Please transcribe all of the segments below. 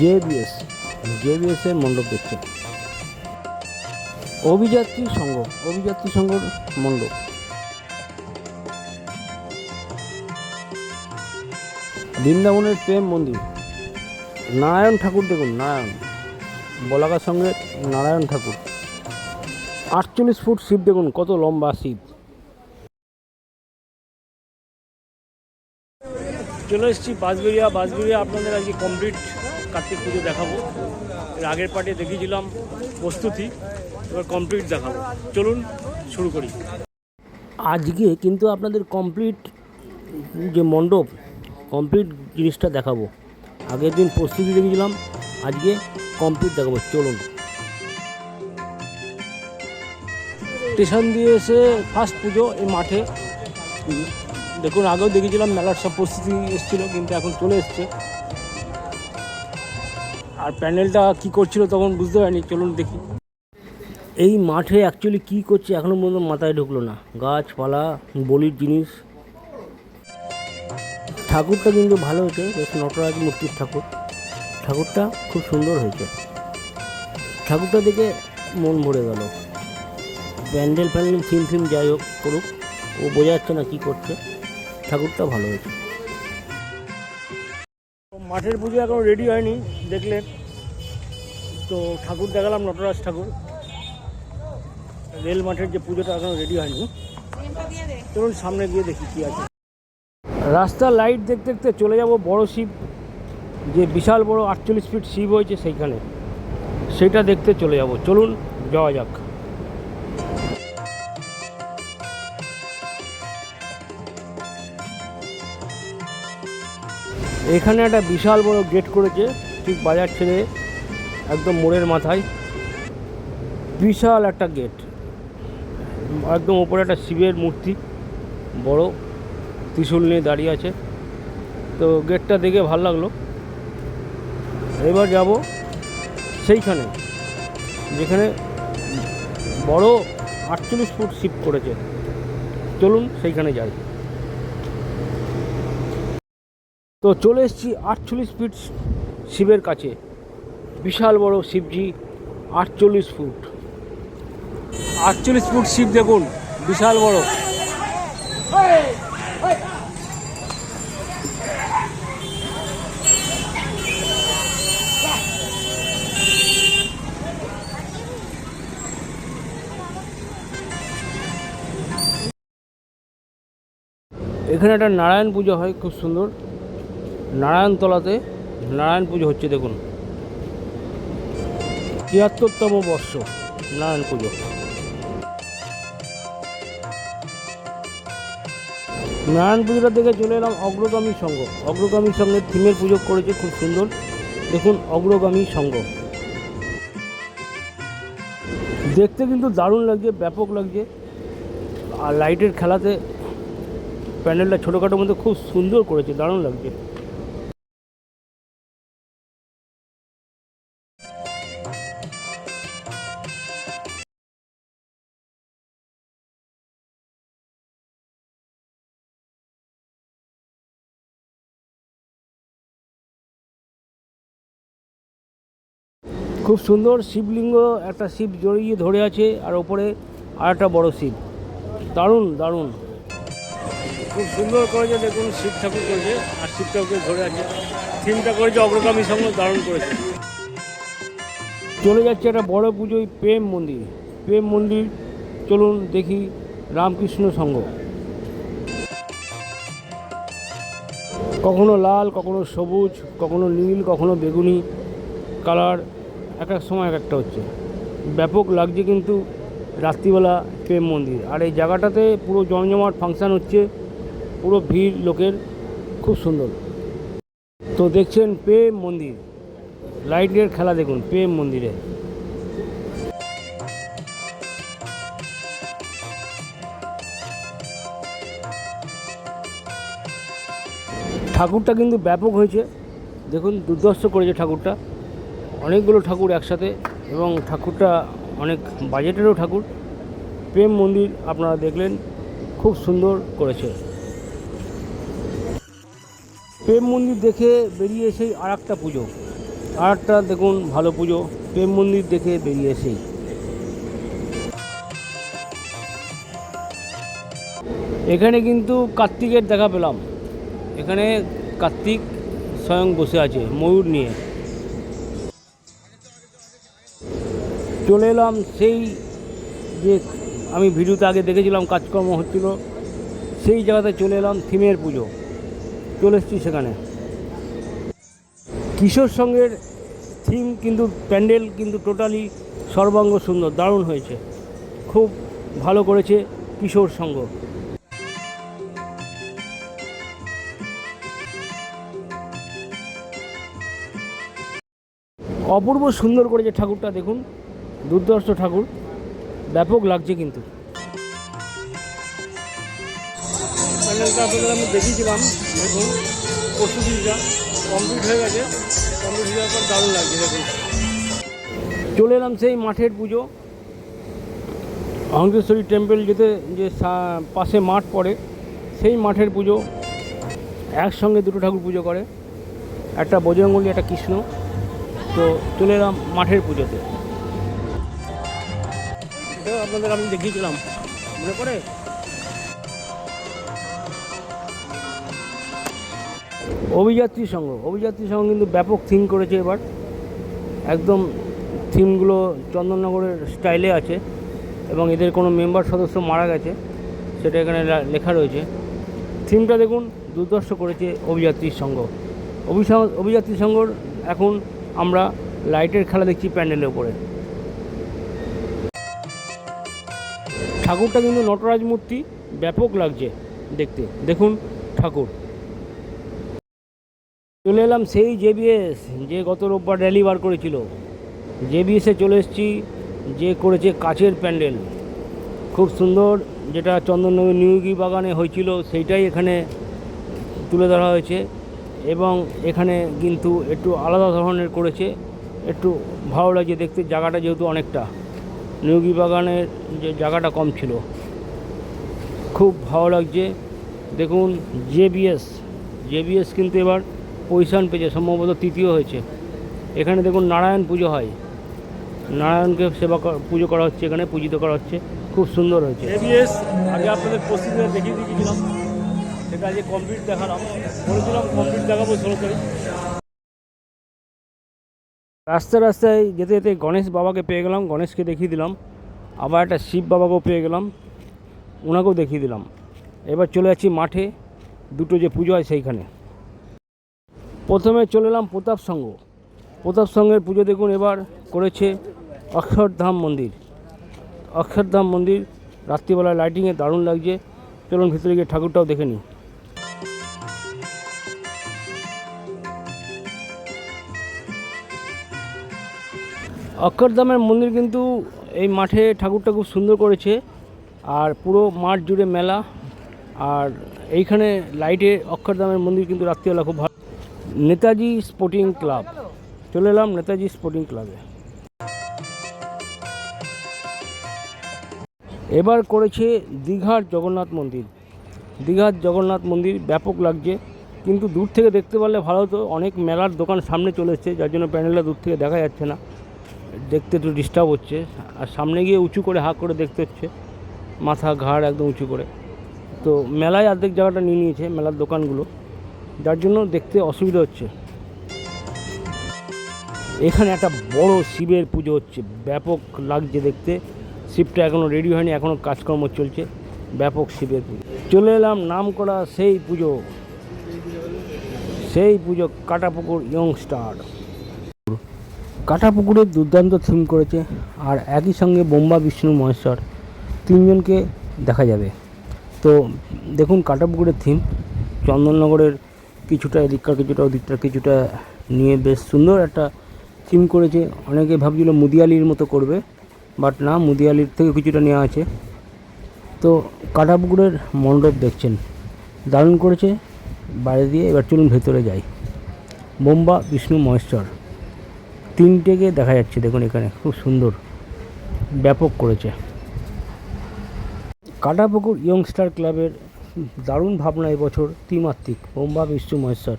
JBS JBS এর মণ্ডপ দেখছেন অভিযাত্রী সংঘ, অভিযাত্রী সংঘর মণ্ডপ। বৃন্দাবনের প্রেম মন্দির। নারায়ণ ঠাকুর দেখুন, নারায়ণ। বলাকার সঙ্গে নারায়ণ ঠাকুর। আটচল্লিশ ফুট শিব দেখুন, কত লম্বা শিব। চলে এসেছি বাঁশবেরিয়া বাঁশবেরিয়া আপনাদের আজকে কমপ্লিট কার্তিক পুজো দেখাবো। এর আগের পার্টে দেখিয়েছিলাম প্রস্তুতি, এবার কমপ্লিট দেখাবো। চলুন শুরু করি। আজকে কিন্তু আপনাদের কমপ্লিট যে মণ্ডপ কমপ্লিট জিনিসটা দেখাবো। আগের দিন প্রস্তুতি দেখিয়েছিলাম, আজকে কমপ্লিট দেখাবো। চলুন। স্টেশন দিয়ে এসে ফার্স্ট পুজো, এই মাঠে। দেখুন, আগেও দেখেছিলাম মেলার সব প্রস্তুতি এসেছিল, কিন্তু এখন চলে এসছে। আর প্যান্ডেলটা কি করছিল তখন বুঝতে পারিনি, চলুন দেখি। এই মাঠে অ্যাকচুয়ালি কি করছে এখনও পর্যন্ত মাথায় ঢুকলো না। গাছপালা, বলির জিনিস। ঠাকুরটা কিন্তু ভালো হয়েছে, বেশ নটরাজ মূর্তির ঠাকুর। ঠাকুরটা খুব সুন্দর হয়েছে। ঠাকুরটা দেখে মন ভরে গেল। প্যান্ডেল ফ্যান্ডেল, থিম ফিম যাই হোক করুক, ও বোঝা যাচ্ছে না কী করছে। ঠাকুরটা ভালো হয়েছে। মাঠের পুজো এখনও রেডি হয়নি, দেখলেন। তো ঠাকুর দেখালাম, নটরাজ ঠাকুর। রেল মাঠের যে পুজোটা এখনও রেডি হয়নি। চলুন সামনে গিয়ে দেখি কী আছে। রাস্তার লাইট দেখতে দেখতে চলে যাব বড় শিব। যে বিশাল বড় আটচল্লিশ ফিট শিব হয়েছে সেইখানে। সেটা দেখতে চলে যাব। চলুন, যাওয়া যাক। এখানে একটা বিশাল বড় গেট করেছে, ঠিক বাজার ছেড়ে একদম মোড়ের মাথায়। বিশাল একটা গেট একদম ওপরে একটা শিবের মূর্তি, বড়। ত্রিশূল নিয়ে দাঁড়িয়ে আছে। তো গেটটা দেখে ভালো লাগল। এবার যাব সেইখানে, যেখানে বড় আটচল্লিশ ফুট শিব করেছে। চলুন সেইখানে যাই। তো চলে এসেছি আটচল্লিশ ফিট শিবের কাছে। বিশাল বড় শিবজি, আটচল্লিশ ফুট। আটচল্লিশ ফুট শিব দেখুন, বিশাল বড়। এখানে একটা নারায়ণ পুজো হয়, খুব সুন্দর। নারায়ণতলাতে নারায়ণ পুজো হচ্ছে, দেখুন। তিয়াত্তরতম বর্ষ নারায়ণ পুজো। নারায়ণ পুজোটা দেখে চলে এলাম অগ্রগামী সংঘ। অগ্রগামী সংঘের থিমের পুজো করেছে, খুব সুন্দর। দেখুন, অগ্রগামী সংঘ। দেখতে কিন্তু দারুণ লাগছে, ব্যাপক লাগছে। আর লাইটের খেলাতে প্যান্ডেলটা ছোটোখাটোর মধ্যে খুব সুন্দর করেছে, দারুণ লাগছে। খুব সুন্দর শিবলিঙ্গ একটা শিব জড়িয়ে ধরে আছে আর ওপরে আর একটা বড় শিব। দারুণ দারুণ। খুব সুন্দর করেছে দেখুন শিব ঠাকুর করেছে আর শিব ঠাকুরকে ধরে আছে। থিমটা করেছে অগ্রগামী সঙ্গে দারুণ করেছে। চলে যাচ্ছে একটা বড় পুজোয় প্রেম মন্দির। প্রেম মন্দির চলুন দেখি রামকৃষ্ণ সংঘ কখনো লাল কখনো সবুজ কখনো নীল কখনো বেগুনি কালার। এক এক সময় এক একটা হচ্ছে। ব্যাপক লাগছে কিন্তু রাত্রিবেলা প্রেম মন্দির। আর এই জায়গাটাতে পুরো জমজমাট ফাংশান হচ্ছে, পুরো ভিড় লোকের, খুব সুন্দর। তো দেখছেন প্রেম মন্দির। লাইটের খেলা দেখুন, প্রেম মন্দিরে। ঠাকুরটা কিন্তু ব্যাপক হয়েছে। দেখুন দুর্দর্শ করেছে ঠাকুরটা। অনেকগুলো ঠাকুর একসাথে এবং ঠাকুরটা অনেক বাজেটেরও ঠাকুর। প্রেম মন্দির আপনারা দেখলেন, খুব সুন্দর করেছে। প্রেম মন্দির দেখে বেরিয়ে সেই আর একটা পুজো। আর একটা দেখুন, ভালো পুজো। প্রেম মন্দির দেখে বেরিয়ে এসেই। এখানে কিন্তু কার্তিকের দেখা পেলাম। এখানে কার্তিক স্বয়ং বসে আছে ময়ূর নিয়ে। চলে এলাম সেই যে আমি ভিডিওতে আগে দেখেছিলাম কাজকর্ম হচ্ছিল, সেই জায়গাতে চলে এলাম থিমের পুজো। চলে এসেছি সেখানে। কিশোর সঙ্গের থিম কিন্তু, প্যান্ডেল কিন্তু টোটালি সর্বাঙ্গ সুন্দর, দারুণ হয়েছে। খুব ভালো করেছে কিশোর সঙ্গ। অপূর্ব সুন্দর করেছে ঠাকুরটা, দেখুন। দুর্দর্শ ঠাকুর। ব্যাপক লাগছে কিন্তু। প্যান্ডেলটা আপনাদের আমি দেখিয়েছিলাম। দেখুন প্রস্তুতিটা কমপ্লিট হয়ে গেছে। কমপ্লিট হয়ে যাওয়ার পর দারুণ লাগছে দেখুন। চলে এলাম সেই মাঠের পুজো। অঙ্কেশ্বরী টেম্পল যেতে যে পাশে মাঠ পড়ে সেই মাঠের পুজো। একসঙ্গে দুটো ঠাকুর পুজো করে। একটা বজরঙ্গলী একটা কৃষ্ণ। তো চলে এলাম মাঠের পুজোতে। আপনাদের আমি দেখিয়েছিলাম। মনে করে অভিযাত্রী সংঘ। অভিযাত্রী সংঘ কিন্তু ব্যাপক থিম করেছে এবার। একদম থিমগুলো চন্দননগরের স্টাইলে আছে এবং এদের কোনো মেম্বার সদস্য মারা গেছে, সেটা এখানে লেখা রয়েছে। থিমটা দেখুন দুর্দর্শ করেছে অভিযাত্রীর সংঘ। অভিযাত্রী সংঘর এখন আমরা লাইটের খেলা দেখছি প্যান্ডেলের উপরে। ঠাকুরটা কিন্তু নটরাজ মূর্তি ব্যাপক লাগছে দেখতে। দেখুন ঠাকুর। চলে এলাম সেই জেবিএস, যে গত রোববার র্যালি বার করেছিল। জেবিএসে চলে এসেছি, যে করেছে কাচের প্যান্ডেল। খুব সুন্দর, যেটা চন্দননগর নিউগি বাগানে হয়েছিল, সেইটাই এখানে তুলে ধরা হয়েছে। এবং এখানে কিন্তু একটু আলাদা ধরনের করেছে, একটু ভালো লাগছে দেখতে, জায়গাটা যেহেতু অনেকটা। নিউগি বাগানের যে জায়গাটা কম ছিল। খুব ভালো লাগছে। দেখুন, জেবিএস জেবিএস কিন্তু এবার পজিশন পেয়েছে, সম্ভবত তৃতীয় হয়েছে। এখানে দেখুন, নারায়ণ পুজো হয়। নারায়ণকে সেবা পুজো করা হচ্ছে এখানে, পূজিত করা হচ্ছে। খুব সুন্দর হয়েছে। এবিএস আগে আপনাদের প্রস্তুতি দেখিয়ে দিয়েছিলাম সেটা আজকে কমপ্লিট দেখালাম। বলেছিলাম কমপ্লিট দেখাবো ষোলো তারিখ রাস্তায় রাস্তায় যেতে যেতে গণেশ বাবাকে পেয়ে গেলাম, গণেশকে দেখিয়ে দিলাম। আবার একটা শিব বাবাকেও পেয়ে গেলাম ওনাকেও দেখিয়ে দিলাম। এবার চলে যাচ্ছি মাঠে, দুটো যে পুজো হয় সেইখানে। প্রথমে চলে এলাম প্রতাপ সংঘ। প্রতাপ সংঘের পুজো দেখুন, এবার করেছে অক্ষরধাম মন্দির। অক্ষরধাম মন্দির রাত্রিবেলা লাইটিংয়ে দারুণ লাগছে। চলুন ভিতরে গিয়ে ঠাকুরটাও দেখে নিই। অক্ষরধামের মন্দির কিন্তু এই মাঠে ঠাকুরটা খুব সুন্দর করেছে। আর পুরো মাঠ জুড়ে মেলা। আর এইখানে লাইটে অক্ষরধামের মন্দির কিন্তু রাত্রিবেলা খুব ভালো। Netaji sporting club. চলে এলাম নেতাজি স্পোর্টিং ক্লাবে। এবার করেছে দীঘার জগন্নাথ মন্দির। দীঘার জগন্নাথ মন্দির ব্যাপক লাগছে। কিন্তু দূর থেকে দেখতে পারলে ভালো হতো। অনেক মেলার দোকান সামনে চলে এসছে। যার জন্য প্যান্ডেলটা দূর থেকে দেখা যাচ্ছে না। দেখতে একটু ডিস্টার্ব হচ্ছে। আর সামনে গিয়ে উঁচু করে হাঁ করে দেখতে হচ্ছে। মাথা ঘাড় একদম উঁচু করে। তো মেলায় অর্ধেক জায়গাটা নিয়ে নিয়েছে মেলার দোকানগুলো। যার জন্য দেখতে অসুবিধা হচ্ছে। এখানে একটা বড় শিবের পুজো হচ্ছে। ব্যাপক লাগছে দেখতে। শিবটা এখনও রেডি হয়নি এখনও কাজকর্ম চলছে। ব্যাপক শিবের পুজো। চলে এলাম, নাম করা সেই পুজো। সেই পুজো কাটাপুকুর ইয়ং স্টার কাটাপুকুরের দুর্দান্ত থিম করেছে আর একই সঙ্গে বোম্বা, বিষ্ণু, মহেশ্বর তিনজনকে দেখা যাবে। তো দেখুন কাটাপুকুরের থিম, চন্দননগরের কিছুটা এদিককার, কিছুটা ওদিকটার কিছুটা নিয়ে বেশ সুন্দর একটা থিম করেছে। অনেকে ভাবছিল মুদিয়ালির মতো করবে, বাট না, মুদিয়ালির থেকে কিছুটা নেওয়া আছে। তো কাটাপুকুরের মণ্ডপ দেখছেন, দারুণ করেছে। বাইরে দিয়ে এবার চলুন ভেতরে যাই। বোম্বা, বিষ্ণু, মহেশ্বর। তিনটেকে দেখা যাচ্ছে, দেখুন এখানে, খুব সুন্দর, ব্যাপক করেছে। কাটাপুকুর ইয়ংস্টার ক্লাবের দারুণ ভাবনা এবছর ত্রিমাত্রিক, বোম্বা বিশ্ব মহেশ্বর।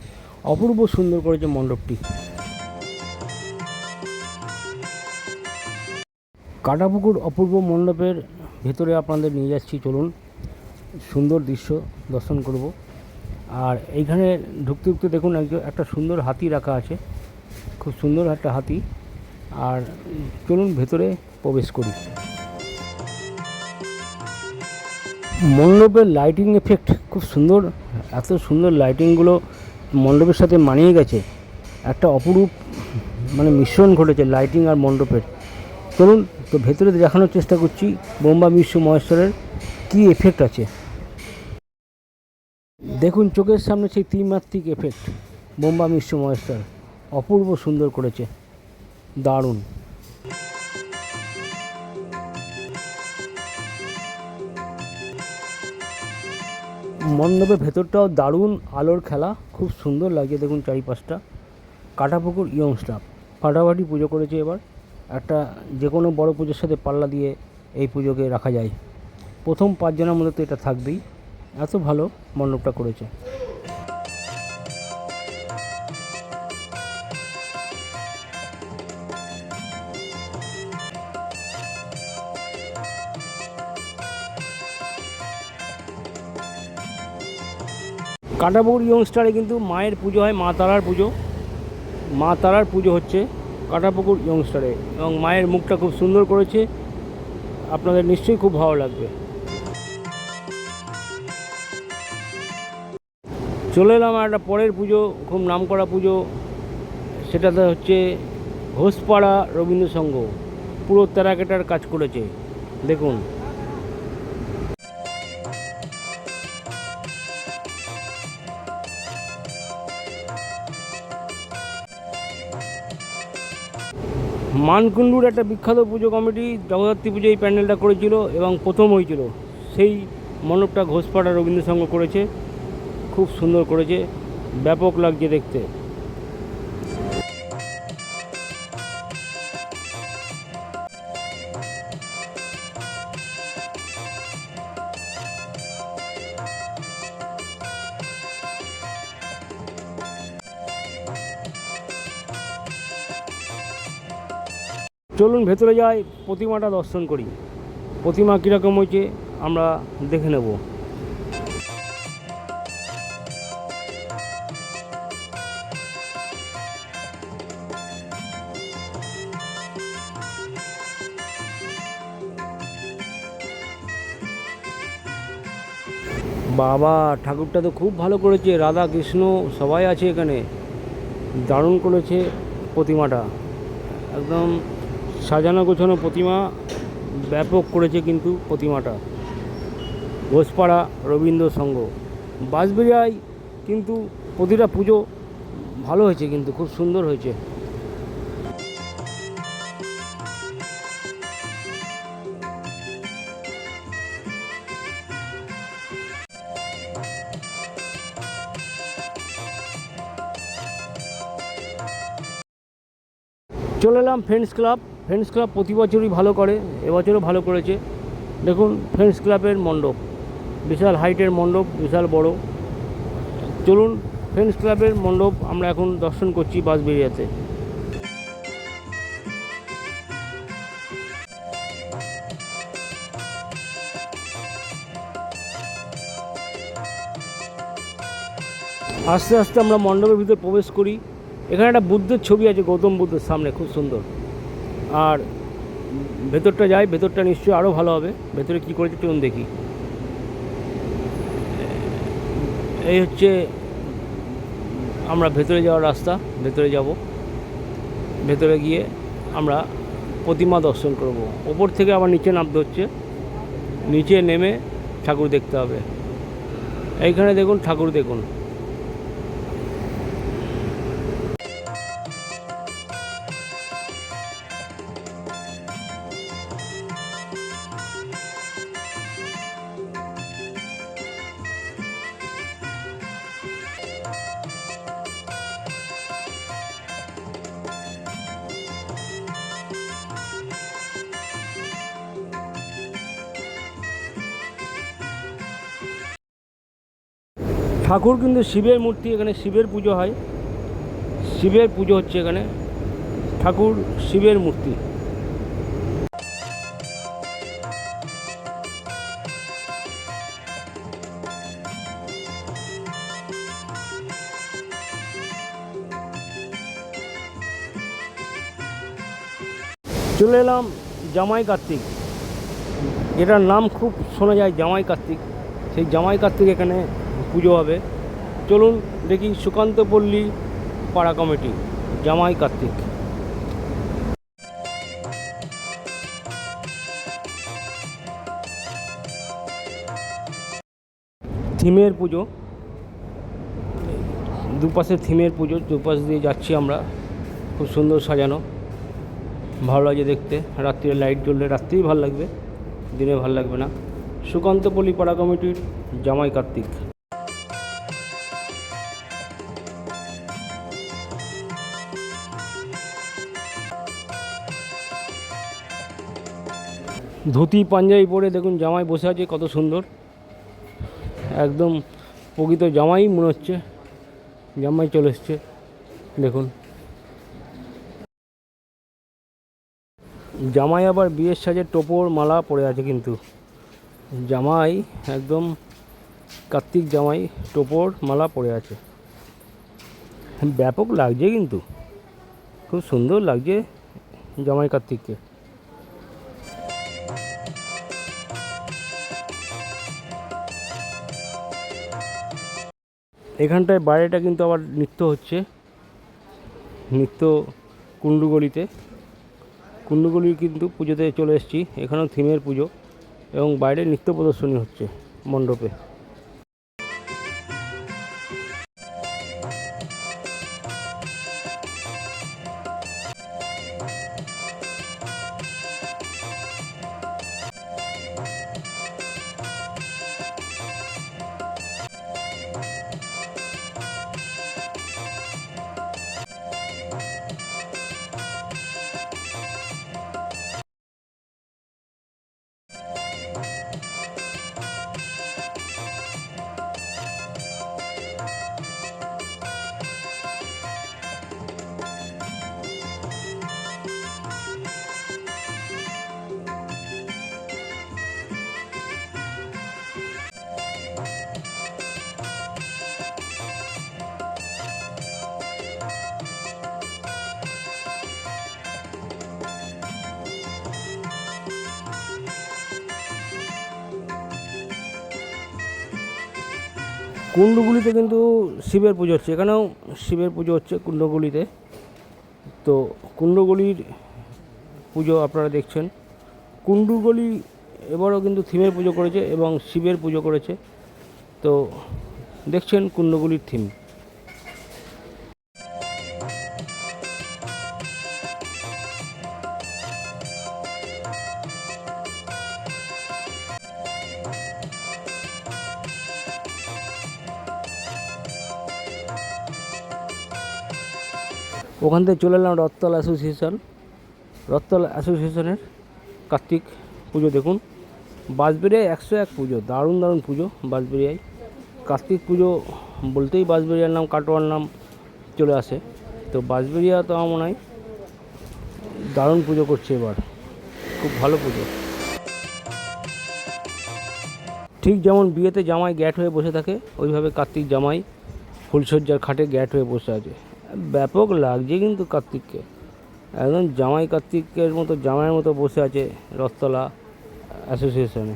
অপূর্ব সুন্দর করেছে মণ্ডপটি। কাটাপুকুর অপূর্ব মণ্ডপের ভেতরে আপনাদের নিয়ে যাচ্ছি, চলুন, সুন্দর দৃশ্য দর্শন করব। আর এইখানে ঢুকতে ঢুকতে দেখুন একটা সুন্দর হাতি রাখা আছে। খুব সুন্দর একটা হাতি। আর চলুন ভেতরে প্রবেশ করি। মণ্ডপের লাইটিং এফেক্ট খুব সুন্দর। এত সুন্দর লাইটিংগুলো মণ্ডপের সাথে মানিয়ে গেছে। একটা অপরূপ মানে মিশ্রণ ঘটেছে লাইটিং আর মণ্ডপের। চলুন, তো ভেতরে দেখানোর চেষ্টা করছি বোম্বা বিশ্ব মহেশ্বরের কী এফেক্ট আছে। দেখুন, চোখের সামনে সেই ত্রিমাত্রিক এফেক্ট বোম্বা মিশ্র মহেশ্বর। অপূর্ব সুন্দর করেছে। দারুণ। মণ্ডপের ভেতরটাও দারুণ আলোর খেলা, খুব সুন্দর লাগছে দেখুন চারিপাশটা। কাটাপুকুর ইয়ং স্টাফ, ফাটাফাটি পুজো করেছে এবার। একটা যে কোনো বড় পুজোর সাথে পাল্লা দিয়ে এই পুজোকে রাখা যায়। প্রথম পাঁচজনের মধ্যে তো এটা থাকবেই। এত ভালো মণ্ডপটা করেছে। কাটাপুকুর ইয়ং স্টারে কিন্তু মায়ের পুজো হয়, মা তারার পুজো। মা তারার পুজো হচ্ছে কাটাপুকুর ইয়ং স্টারে এবং মায়ের মুখটা খুব সুন্দর করেছে। আপনাদের নিশ্চয়ই খুব ভালো লাগবে। চলে এলাম একটা পরের পুজো, খুব নামকরা পুজো। সেটাতে হচ্ছে ঘোষপাড়া রবীন্দ্র সংঘ। পুরো তেরাকেটার কাজ করেছে। দেখুন। মানকুণ্ডুর একটা বিখ্যাত পুজো কমিটি জগদ্ধাত্রী পুজো এই প্যান্ডেলটা করেছিল এবং প্রথম হয়েছিল। সেই মণ্ডপটা ঘোষপাড়া রবীন্দ্রসঙ্গ করেছে, খুব সুন্দর করেছে, ব্যাপক লাগছে দেখতে। ভেতরে যাই, প্রতিমাটা দর্শন করি। প্রতিমা কীরকম হয়েছে, আমরা দেখে নেব। বাবা, ঠাকুরটা তো খুব ভালো করেছে, রাধা, কৃষ্ণ, সবাই আছে এখানে। দারুণ করেছে প্রতিমাটা। একদম সাজানো গোছানো প্রতিমা ব্যাপক করেছে কিন্তু প্রতিমাটা। ঘোষপাড়া রবীন্দ্র সংঘ। বাঁশবেড়িয়ায় কিন্তু প্রতিটা পুজো ভালো হয়েছে কিন্তু, খুব সুন্দর হয়েছে। চলে এলাম ফ্রেন্ডস ক্লাব ফ্রেন্ডস ক্লাব প্রতি বছরই ভালো করে, এবছরও ভালো করেছে। দেখুন ফ্রেন্ডস ক্লাবের মণ্ডপ, বিশাল হাইটের মণ্ডপ, বিশাল বড়। চলুন ফ্রেন্ডস ক্লাবের মণ্ডপ আমরা এখন দর্শন করছি বাসবেরিয়াতে আস্তে আস্তে আমরা মণ্ডপের ভিতর প্রবেশ করি। এখানে একটা বুদ্ধের ছবি আছে, গৌতম বুদ্ধের সামনে, খুব সুন্দর। আর ভেতরটা যাই, ভেতরটা নিশ্চয়ই আরও ভালো হবে। ভেতরে কী করেছে চলুন দেখি। এই হচ্ছে আমরা ভেতরে যাওয়ার রাস্তা, ভেতরে যাব। ভেতরে গিয়ে আমরা প্রতিমা দর্শন করব। ওপর থেকে আবার নিচে নামতে হচ্ছে। নিচে নেমে ঠাকুর দেখতে হবে। এইখানে দেখুন, ঠাকুর দেখুন। ঠাকুর কিন্তু শিবের মূর্তি, এখানে শিবের পুজো হয়। শিবের পুজো হচ্ছে এখানে। ঠাকুর শিবের মূর্তি। চলে এলাম জামাই কার্তিক। এটার নাম খুব শোনা যায় জামাই কার্তিক। সেই জামাই কার্তিক এখানে পুজো হবে। চলুন দেখি সুকান্ত পল্লী, পাড়া কমিটি, জামাই কার্তিক। থিমের পুজো। দুপাশে থিমের পুজো, দুপাশ দিয়ে যাচ্ছি আমরা। খুব সুন্দর সাজানো। ভালো লাগে দেখতে। রাত্রিরে লাইট জ্বললে রাত্রেই ভালো লাগবে, দিনে ভালো লাগবে না। সুকান্তপল্লী পাড়া কমিটির জামাই কার্তিক। ধুতি, পাঞ্জাবি পরে দেখুন জামাই বসে আছে, কত সুন্দর। একদম প্রকৃত জামাই মনে হচ্ছে। জামাই চলে এসছে, দেখুন। জামাই আবার বিয়ের সাজে টোপর মালা পরে আছে কিন্তু। জামাই, একদম কার্তিক জামাই টোপর মালা পরে আছে। ব্যাপক লাগছে কিন্তু। খুব সুন্দর লাগছে জামাই কার্তিককে। এখানটায় বাইরেটা কিন্তু আবার নৃত্য হচ্ছে। নৃত্য কুণ্ডুগলিতে। কুণ্ডুগলি কিন্তু পুজোতে চলে এসেছি। এখানেও থিমের পুজো এবং বাইরে নৃত্য প্রদর্শনী হচ্ছে মণ্ডপে। কুণ্ডগুলিতে কিন্তু শিবের পুজো হচ্ছে। এখানেও শিবের পুজো হচ্ছে কুণ্ডগুলিতে। তো কুণ্ডগুলির পুজো আপনারা দেখছেন। কুণ্ডুগলি এবারও কিন্তু থিমের পুজো করেছে এবং শিবের পুজো করেছে। তো দেখছেন কুণ্ডগুলির থিম। ওখান থেকে চলে এলাম রথতল অ্যাসোসিয়েশন, রথতল অ্যাসোসিয়েশনের কার্তিক পুজো দেখুন। বাঁশবেড়িয়ায় একশো এক পুজো, দারুণ দারুণ পুজো বাঁশবেড়িয়ায়। কার্তিক পুজো বলতেই বাঁশবেড়িয়ার নাম, কাটোয়ার নাম চলে আসে। তো বাঁশবেড়িয়া তো আমার মনে হয় দারুণ পুজো করছে এবার, খুব ভালো পুজো। ঠিক যেমন বিয়েতে জামাই গ্যাট হয়ে বসে থাকে, ওইভাবে কার্তিক জামাই ফুলসজ্জার খাটে গ্যাট হয়ে বসে আছে। ব্যাপক লাগছে কিন্তু কার্তিককে। একদম জামাই কার্তিকের মতো জামাইয়ের মতো বসে আছে রথতলা অ্যাসোসিয়েশনে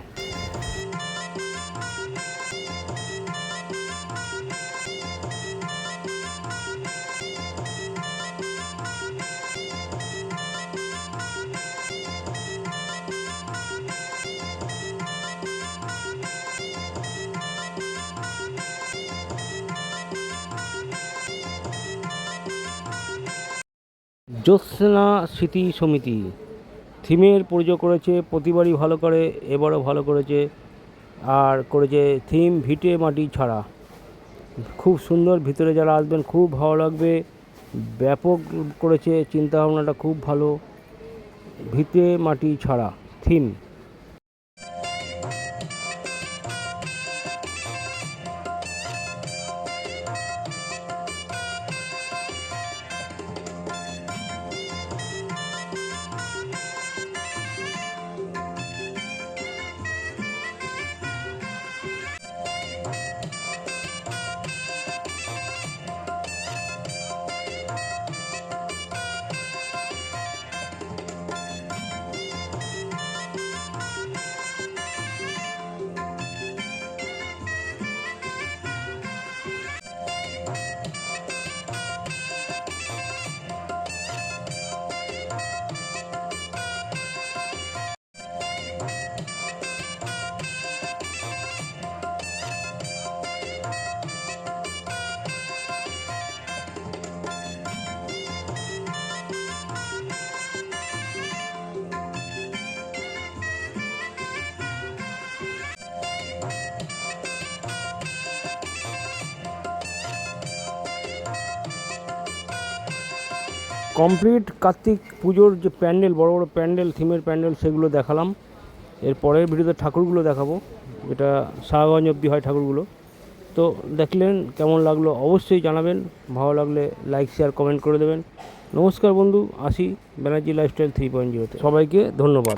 জ্যোৎস্না স্মৃতি সমিতি। থিমের পুজো করেছে প্রতিবারই ভালো করে, এবারও ভালো করেছে। আর করেছে থিম ভিটে মাটি ছাড়া। খুব সুন্দর ভিতরে যারা আসবেন, খুব ভালো লাগবে। ব্যাপক করেছে চিন্তা ভাবনাটা খুব ভালো। ভিটে মাটি ছাড়া, থিম। কমপ্লিট কার্তিক পুজোর যে প্যান্ডেল, বড় বড় প্যান্ডেল, থিমের প্যান্ডেল, সেগুলো দেখালাম। এর পরের ভিডিওতে ঠাকুরগুলো দেখাবো, যেটা শাহগঞ্জ অব্দি হয় ঠাকুরগুলো। তো দেখলেন কেমন লাগল, অবশ্যই জানাবেন। ভালো লাগলে লাইক শেয়ার কমেন্ট করে দেবেন। নমস্কার বন্ধু, আসি ব্যানার্জি লাইফস্টাইল থ্রি পয়েন্ট জিরোতে সবাইকে ধন্যবাদ।